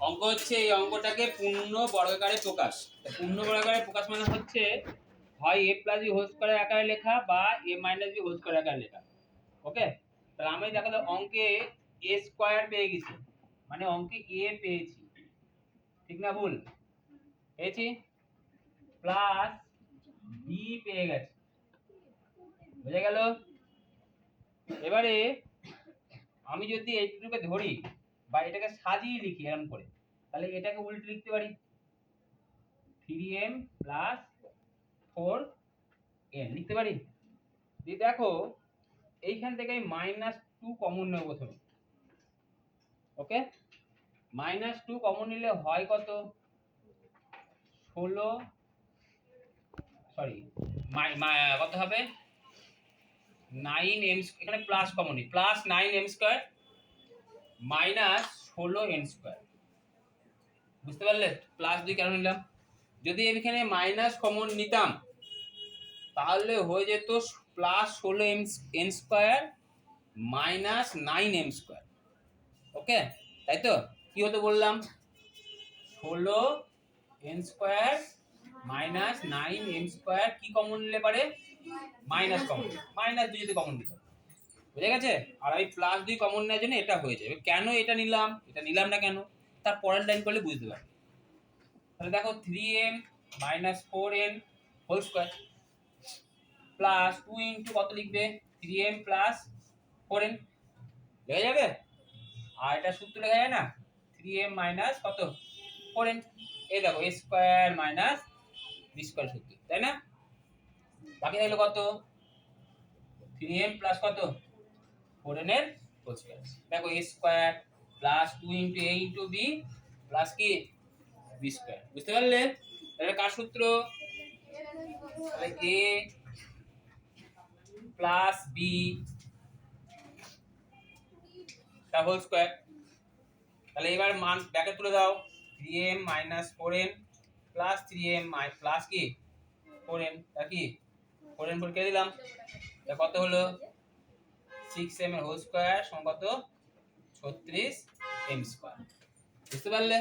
অঙ্ক হচ্ছে এই অঙ্কটাকে পূর্ণ বর্গাকারে প্রকাশ। পূর্ণ বর্গাকারে প্রকাশ মানে হচ্ছে হয় এ প্লাস বি হোল আকারে লেখা বা এ মাইনাস বি হোল আকারে লেখা। ওকে তাহলে আমি দেখাল অঙ্কে এ স্কোয়ার পেয়ে গেছি। মানে অঙ্কে এ পেয়েছি। ঠিক না ভুল? পেয়েছি? প্লাস বি পেয়ে গেছে। বুঝে গেল? এবারে আমি যদি এইটুকুকে ধরি বা এটাকে সাজিয়ে লিখি এরকম করে। তাহলে এটাকে উল্টে লিখতে পারি three M plus four N লিখতে পারি? দিয়ে দেখো, এইখান থেকে আমি মাইনাস টু কমন নেব প্রথমে। ওকে মাইনাস টু কমন নিলে হয় কত? ষোলো সরি কত হবে? নাইন এম এখানে plus common plus nine M square minus ষোলো এন স্কোয়ার বুঝতে পারলে? প্লাস দুই কেন নিলাম? যদি এখানে মাইনাস কমন নিতাম, তাহলে হয়ে যেত প্লাস ষোলো M N square minus nine M square okay? তাই তো? কি হতো বললাম? ষোলো N square minus nine M square কি কমন নিলে পারে? মাইনাস কমন মাইনাস দুই যদি কমন দিত। বুঝে গেছে? আর আমি প্লাস দুই কমন নেওয়ার জন্য এটা হয়ে যাবে কেন এটা নিলাম? এটা নিলাম না কেন? তার পরের লাইন করলে বুঝতে পারবে। তাহলে দেখো three M minus four N whole square plus two into কত লিখবে? Three M plus four N লেগে যাবে? আর এটা সূত্র লেখা যায় না? থ্রি এম মাইনাস কত? ফোর এন এই দেখো A square minus B square সূত্র, তাই না? বাকি থাকল কত? থ্রি এম প্লাস কত? ফোর এন এর হোল দেখো A square plus two into A into B plus কি? B square. বুঝতে পারলে? তাহলে কার সূত্র? এ প্লাস বি তা হোল স্কোয়ার। তাহলে এবার মান ব্যাকে তুলে দাও। Three M minus four N plus three M মাই প্লাস কি? ফোর এন তা কি? ফোর এন ফোর কে দিলাম। কত হলো? সিক্স এম এর হোল স্কোয়ার সমান কত ছত্রিশ এম স্কোয়ার বুঝতে পারলে?